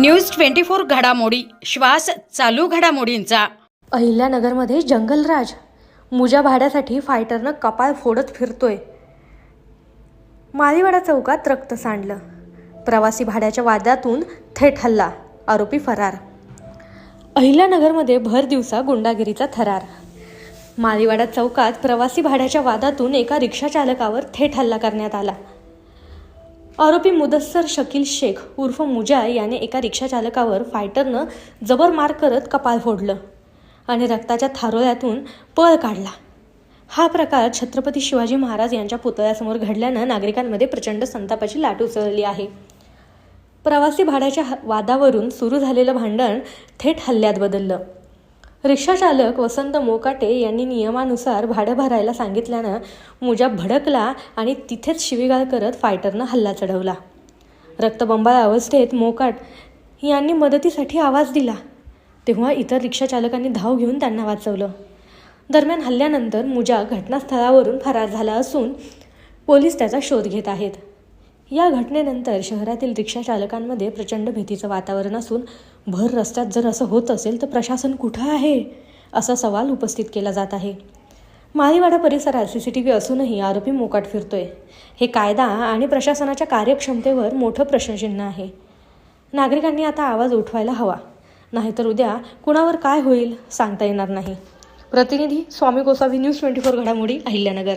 News twenty four घडामोडी. श्वास चालू घडामोडींचा. अहिल्यानगरमध्ये जंगलराज. मुजा भाड्यासाठी फायटरनं कपाळ फोडत फिरतोय. माळीवाडा चौकात रक्त सांडलं. प्रवासी भाड्याच्या वादातून थेट हल्ला आरोपी फरार. अहिल्यानगरमध्ये भर दिवसा गुंडागिरीचा थरार. माळीवाडा चौकात प्रवासी भाड्याच्या वादातून एका रिक्षाचालकावर थेट हल्ला करण्यात आला. आरोपी मुदस्सर शकील शेख उर्फ मुजा याने एका रिक्षाचालकावर फायटरनं जबर मार करत कपाळ फोडलं आणि रक्ताच्या थारोळ्यातून पळ काढला. हा प्रकार छत्रपती शिवाजी महाराज यांच्या पुतळ्यासमोर घडल्यानं नागरिकांमध्ये प्रचंड संतापाची लाट उसळली आहे. प्रवासी भाड्याच्या ह- वादावरून सुरू झालेलं भांडण थेट हल्ल्यात बदललं. रिक्षाचालक वसंत मोकाटे यांनी नियमानुसार भाडं भरायला सांगितल्यानं मुजा भडकला आणि तिथेच शिवीगाळ करत फायटरनं हल्ला चढवला. रक्तबंबाळ अवस्थेत मोकाट यांनी मदतीसाठी आवाज दिला. तेव्हा इतर रिक्षाचालकांनी धाव घेऊन त्यांना वाचवलं. दरम्यान हल्ल्यानंतर मुजा घटनास्थळावरून फरार झाला असून पोलीस त्याचा शोध घेत आहेत. या घटनेनंतर शहरातील रिक्षा चालकांमध्ये प्रचंड भीतीचं वातावरण असून भर रस्त्यात जर असं होत असेल तर प्रशासन कुठं आहे? असा सवाल उपस्थित केला जात आहे. माळीवाडा परिसरात सी सी टी व्ही असूनही आरोपी मोकाट फिरतोय. हे कायदा आणि प्रशासनाच्या कार्यक्षमतेवर मोठं प्रश्नचिन्ह आहे. नागरिकांनी आता आवाज उठवायला हवा. नाहीतर उद्या कुणावर काय होईल सांगता येणार नाही. प्रतिनिधी Swami Gosavi news twenty four घडामोडी अहिल्यानगर.